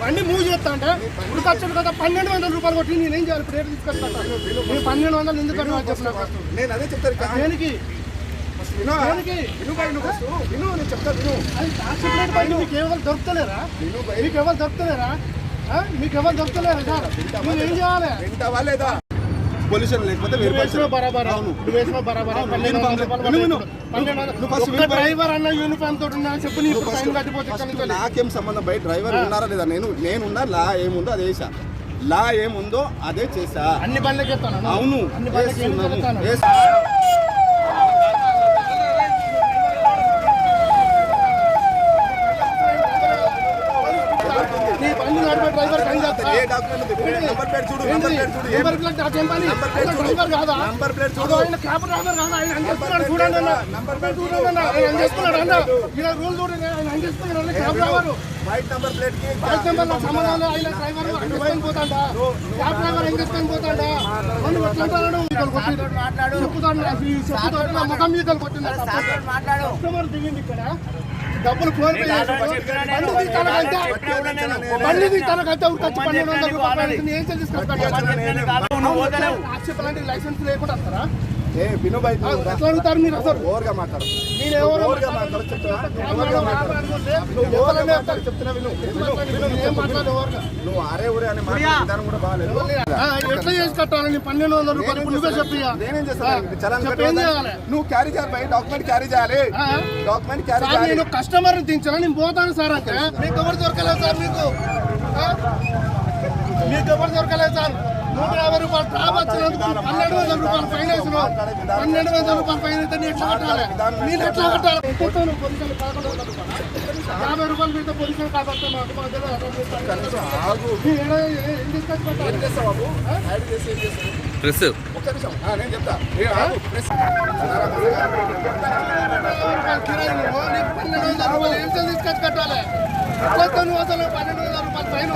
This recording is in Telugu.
బండి మూవ్ చేస్తా అంటే ఉడికొచ్చాను కదా పన్నెండు వందల రూపాయలు కొట్టి నేనేం చేయాలి? ఇప్పుడు నేను పన్నెండు వందలు ఎందుకు కట్టినా నేను అదే చెప్తాను దేనికి? విను దొరుకుతలేరా? మీకు ఎవరు దొరుకుతలేరా? మీకు ఎవరు దొరుకుతలేరా సార్? నేను ఏం చేయాలి? పొల్యూషన్ లేకపోతే. డ్రైవర్ అన్న యూనిఫామ్ తోటి చెప్పి నీ ఇప్పుడు ఫైన్ కట్టిపోతే ఇక్కడ నుంచి వెళ్ళి. నాకేం సంబంధం? బయట డ్రైవర్ ఉన్నారా లేదా? నేను నేనున్నా లా ఏముందో అదే చేసా లా ఏముందో అదే చేసా అన్ని బండ్లకి అవును అన్ని బండ్లకి ఏం వేస్తున్నాను. చెప్తాను వేస్తా. నీ బండి నడిపే డ్రైవర్ ఏ డాక్యుమెంట్ ఉంది? నంబర్ ప్లేట్ చూడు నంబర్ ప్లేట్ చూడు నెంబర్ ప్లేట్ ఏం పని? నంబర్ ప్లేట్ చూడు. డ్రైవర్ కాదా నంబర్ ప్లేట్ అదో చూడు ఆయన క్యాబ్ డ్రైవర్ కాదా ఆయన అందిస్తున్నాడు చూడండి అన్న నంబర్ ప్లేట్ చూడు చూడండి అన్న ఆయన అందిస్తున్నాడు అన్న ఈయన రూల్ చూడండి ఆయన అందిస్తున్నాడు అన్న క్యాబ్ డ్రైవర్ వైట్ నంబర్ ప్లేట్కి బైక్ నెంబర్లో సంబంధాలు ఆయన డ్రైవర్ అందిస్తాను పోతాడా క్యాబ్ డ్రైవర్ అందిస్తాను పోతాడా మనం ఎట్లా అంటాడు ఈతలు కొట్టి చెప్పుతాడు నా- ఈ చెప్పుతాడు నా ముఖం ఈతలు కొట్టింది కస్టమర్ దిగింది ఇక్కడ డబ్బులు ఫోన్ పే బండి తీస్తానకంటే బండి తీస్తానకంటే పన్నెండు వందల రూపాయలు తీసుకొస్తాను లైసెన్స్ లేకుండా వస్తారా? ఏ విను బయట ఆ, ఎట్లా అడుగుతారు మీరు అసలు? ఓవర్గా మాట్లాడు. నేను ఎవరో ఓవర్గా మాట్లాడు. చెప్తున్నా? చెప్తున్నా విను. నువ్వు అరే ఊరే అని మాట్లాడే విధానం కూడా బాగాలేదు. ఎట్లా చేసి కట్టాలి నీ పన్నెండు వందల రూపాయలు నువ్వే చెప్పి నేనేం చేస్తాను? చేయాలి? నువ్వు క్యారీ చేయాలి డాక్యుమెంట్ క్యారీ చేయాలి? డాక్యుమెంట్ క్యారీ చేయాలి. నేను కస్టమర్ దించాను నేను పోతాను సార్ అంటే మీకు ఎవరు దొరకలేదు సార్ మీకు? మీకు ఎవరు దొరకలేదు సార్? నూట యాభై రూపాయలు ట్రాప్ వచ్చినందుకు పన్నెండు వందల రూపాయలు ఫైన్ వేసినావు. పన్నెండు వందల రూపాయలు ఫైన్ అయితే నేను ఎట్లా కట్టాలి? నేను ఎట్లా కట్టాలి? ఎంతెత్తావు నువ్వు పొజిషన్ పదకొండు వందల రూపాయలు యాభై రూపాయలు మీద పొజిషన్ కాబట్టి ప్రెస్. ఒక్క నిమిషం. నేను చెప్తా. ప్రెస్. పన్నెండు వందల రూపాయలు ఏం తీసుకొచ్చి కట్టాలి? పన్నెండు వందల రూపాయలు ఫైన్.